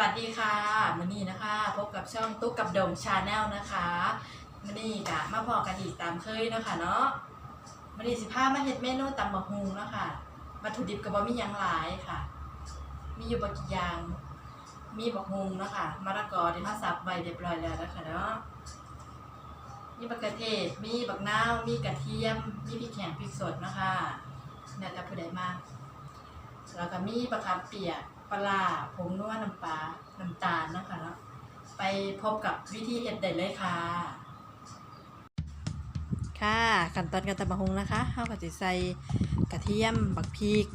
วัสดีค่ะมันนี่นะคะพบกับช่องตุ๊กกับดมชาแนลนะคะมันนี่กะมาพอกันอีกตามเคยนะคะเนาะมันนี่สิพามาเฮ็ดเมนูตำบักฮุงนะค่ะวัตถุดิบก็บ่มียังหลายค่ะ มีอยู่บ่กี่ยาง มีบักฮุงนะคะมะละกอที่มาสับไว้เรียบร้อยแล้วนะคะเนาะมีบักกระเทศมีบักนาวมีกระเทียม มีพริกแห้งพริกสดนะคะเนี่ยแต่ผู้ใดมากแล้วก็มีปลาคาร์ฟเปียก ปลาผงนัวน้ำปลา น้ำตาลนะคะเนาะไปพบกับวิธีเฮ็ดได้เลยค่ะ ค่ะขั้นตอนการตำบักฮุงนะคะเฮาก็สิใส่กระเทียมบักพริก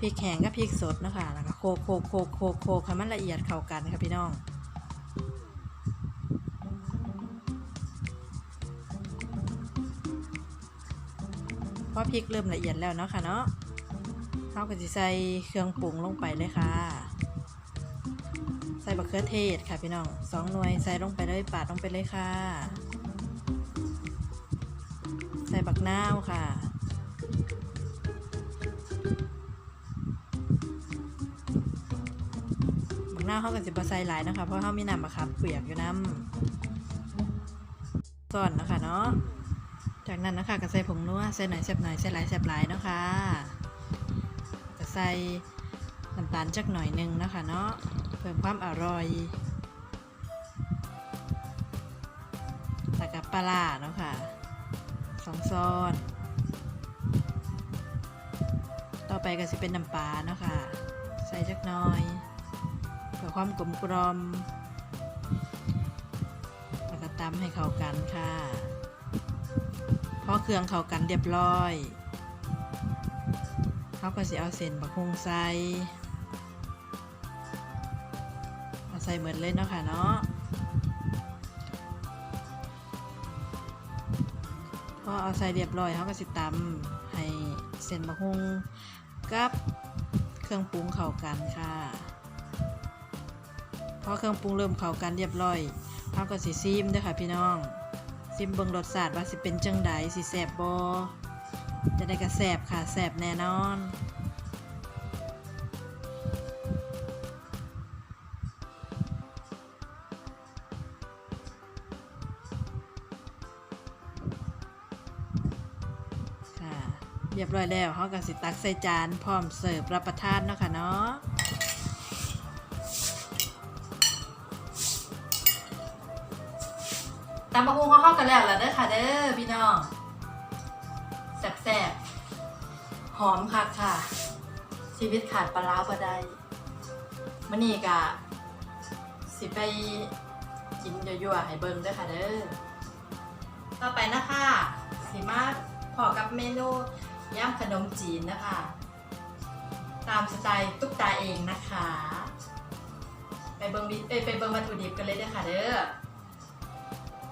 พริกแห้งกับพริกสดนะคะแล้วก็โคกโคกโคกโคกโคกให้มันละเอียดเข้ากันค่ะพี่น้องพอพริกเริ่มละเอียดแล้วเนาะค่ะเนาะ เราก็จะใส่เครื่องปรุงลงไปเลยค่ะ ใส่บักเขือเทศค่ะพี่น้องสองหน่วยใส่ลงไปเลยปาดลงไปเลยค่ะ ใส่บักนาวค่ะบักนาวเขาก็จะบะใส่หลายนะคะ เพราะเขามีน้ำมะขามเปียกอยู่น้ำส่วนนะคะเนาะจากนั้นนะคะก็ใส่ผงนัวใส่หน่อยแซ่บหน่อยใส่หลายแซ่บหลายเนาะค่ะ ใส่น้ำตาลจักหน่อยหนึงนะคะเนาะเพิ่มความอร่อยแล้วก็ปลาเนาะค่ะสองซ้อน ต่อไปก็จะเป็นน้ำปลาเนาะค่ะ ใส่จักหน่อยเพื่อความกลมกลอมแล้วก็ตำให้เข้ากันค่ะพอเครื่องเข้ากันเรียบร้อย เขาก็สิเอาเส้นบักฮุงใส่เอาใส่เหมือนเลยเนาะค่ะเนาะพอเอาใส่เรียบร้อยเขาก็สิตำให้เส้นบักฮุงกับเครื่องปรุงเข้ากันค่ะพอเครื่องปรุงเริ่มเข้ากันเรียบร้อยเขาก็สิซิมด้วยค่ะพี่น้องซิมเบิงรสชาติว่าสิเป็นจังใดสิแซ่บบ่ จะได้กระแสบค่ะแสบแน่นอนค่ะเรียบร้อยแล้วเขาก็สิตักใส่จานพร้อมเสิร์ฟรับประทานเนาะค่ะเนาะตำบักหุ่งเขาเข้ากันแล้วล่ะเด้อค่ะเด้อพี่น้อง อมค่ะค่ะ ชีวิตขาดปลาร้าบ่ได้มันนี่กะสิไปกินยั่วๆให้เบิ่งด้วยค่ะเด้อต่อไปนะคะสิมาพอกับเมนูย่ำขนมจีนนะคะ ตามสไตล์ตุ๊กตาเองนะคะ ไปเบิ่งวิไปเบิ่งวัตถุดิบกันเลยด้อค่ะเด้อ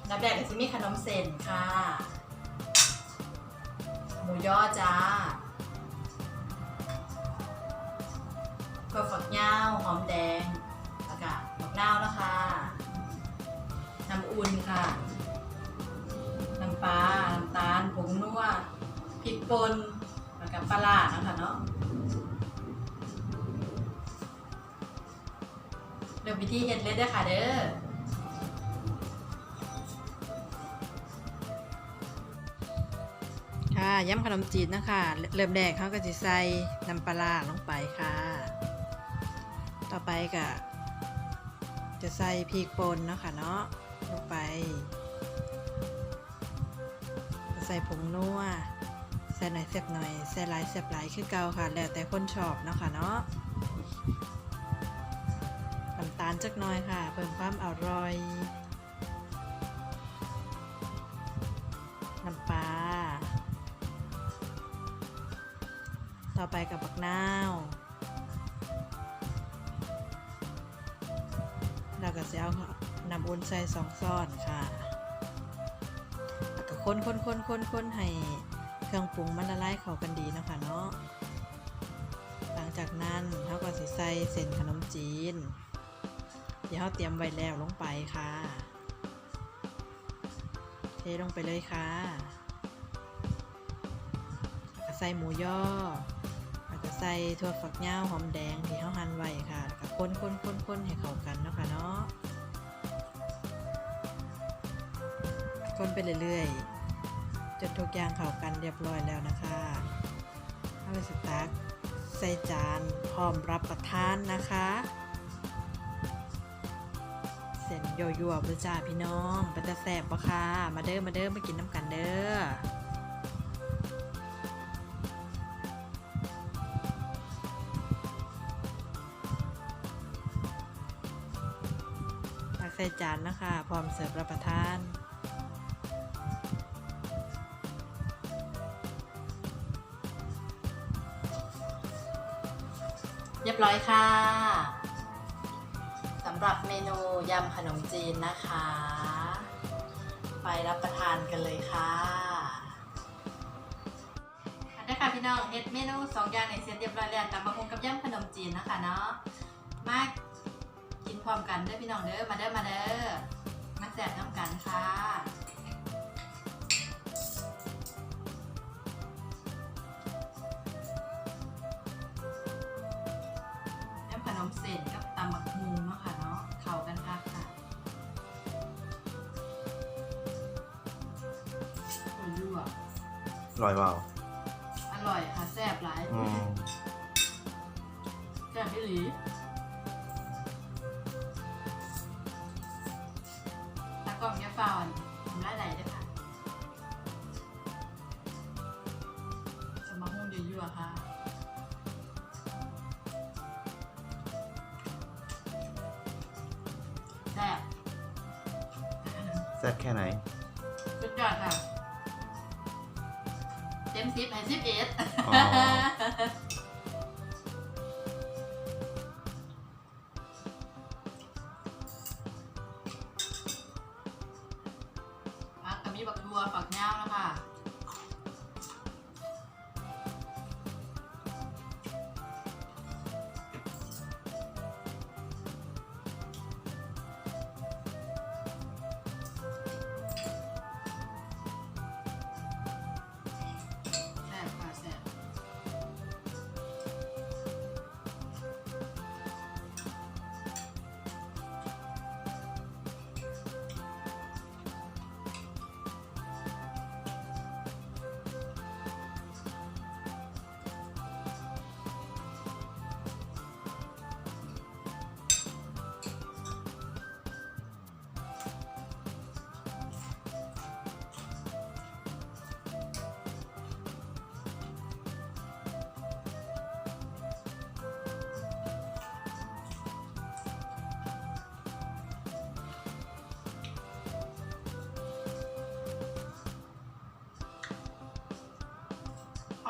นับแรกก็จะมีขนมเส้นค่ะ หมูย่อจ้า ก็ฝักยาวหอมแดงแล้วก็มะนาวนะคะน้ำอุ่นค่ะน้ำปลาน้ำตาลผงนัวพริกป่นแล้วก็ปลาร้านะคะเนาะเดี๋ยววิธีเฮ็ดเลยเด้อค่ะเด้อค่ะย้ำขนมจีนนะคะ เริ่มแรกเขาก็จะใส่น้ำปลาลงไปค่ะ ต่อไปก็จะใส่พริกป่นเนาะค่ะเนาะลงไป ใส่ผงนัวใส่หน่อยเสียบหน่อยใส่หลายเสียบหลายคือเก่าค่ะ แล้วแต่คนชอบเนาะค่ะเนาะน้ำตาลจักหน่อยค่ะ เพิ่มความอร่อยน้ำปลาต่อไปกับบักนาว ก็จะเอาน้ำอุ่นใส่สองซ้อนค่ะแล้วก็คนคนคนคนคนให้เครื่องปรุงมันละลายเข้ากันดีนะคะเนาะ หลังจากนั้นเขาก็สิใส่เส้นขนมจีนที่เขาเตรียมไว้แล้วลงไปค่ะ เทลงไปเลยค่ะใส่หมูย่อแล้วก็ใส่ถั่วฝักยาวหอมแดงที่เขาหั่นไว้ค่ะ คนคนคนคนให้เข้ากันเนาะค่ะเนาะคนไปเรื่อยๆจนทุกอย่างเข้ากันเรียบร้อยแล้วนะคะเอาไปสตาร์ทใส่จานพร้อมรับประทานนะคะ เส้นยั่วๆบจ้าพี่น้องเป็นตะแสบปะค่ะมาเด้อมาเด้อมากินน้ำกันเด้อ ส่จานนะคะพร้อมเสิร์ฟรับประทานเรียบร้อยค่ะสำหรับเมนูยำขนมจีนนะคะ ไปรับประทานกันเลยค่ะนนี้ค่ะพี่น้องเฮ็ดเมนูสองอย่างในเซตเรียบร้อยแล้วตำบักหุ่งกับยำขนมจีนนะคะเนาะมาก พร้อมกันเด้อพี่น้องเด้อมาเด้อมาเด้อมาแซ่บน้ำกันค่ะน้ำขนมเส้นกับตำบักฮูเนาะค่ะเนาะเข้ากันคักค่ะโอ้ยยั่วอร่อยเปล่าอร่อยค่ะแซ่บหลายอืมแซ่บพี่หลี กล้องแกฟาวน์ทำไรไหลด้วยค่ะจะมาหุ้งยั่วๆค่ะแซ่บแซ่บแค่ไหน สุดยอดค่ะ เต็มสิบให้สิบเอ็ด ค่ะ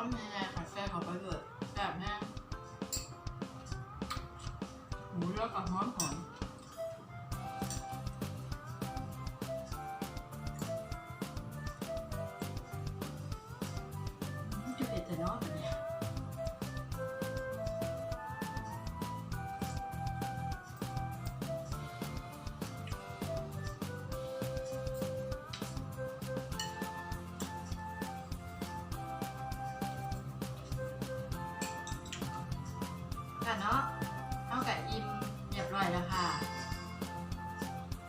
ข้ามันแรงค่ะแซ่บเขาไปเลยแบบแน่หมูเลือกกับหอมหอมะเนาะเท่ากับอิ่มเรียบร้อยแล้วค่ะ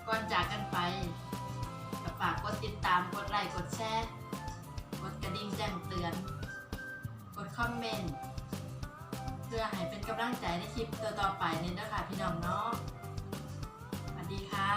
ก่อนจากกันไปฝากกดติดตาม กดไลค์ กดแชร์ กดกระดิ่งแจ้งเตือน กดคอมเมนต์ เพื่อให้เป็นกำลังใจในคลิปต่อๆไปนี่นะคะพี่น้องเนาะสวัสดีค่ะ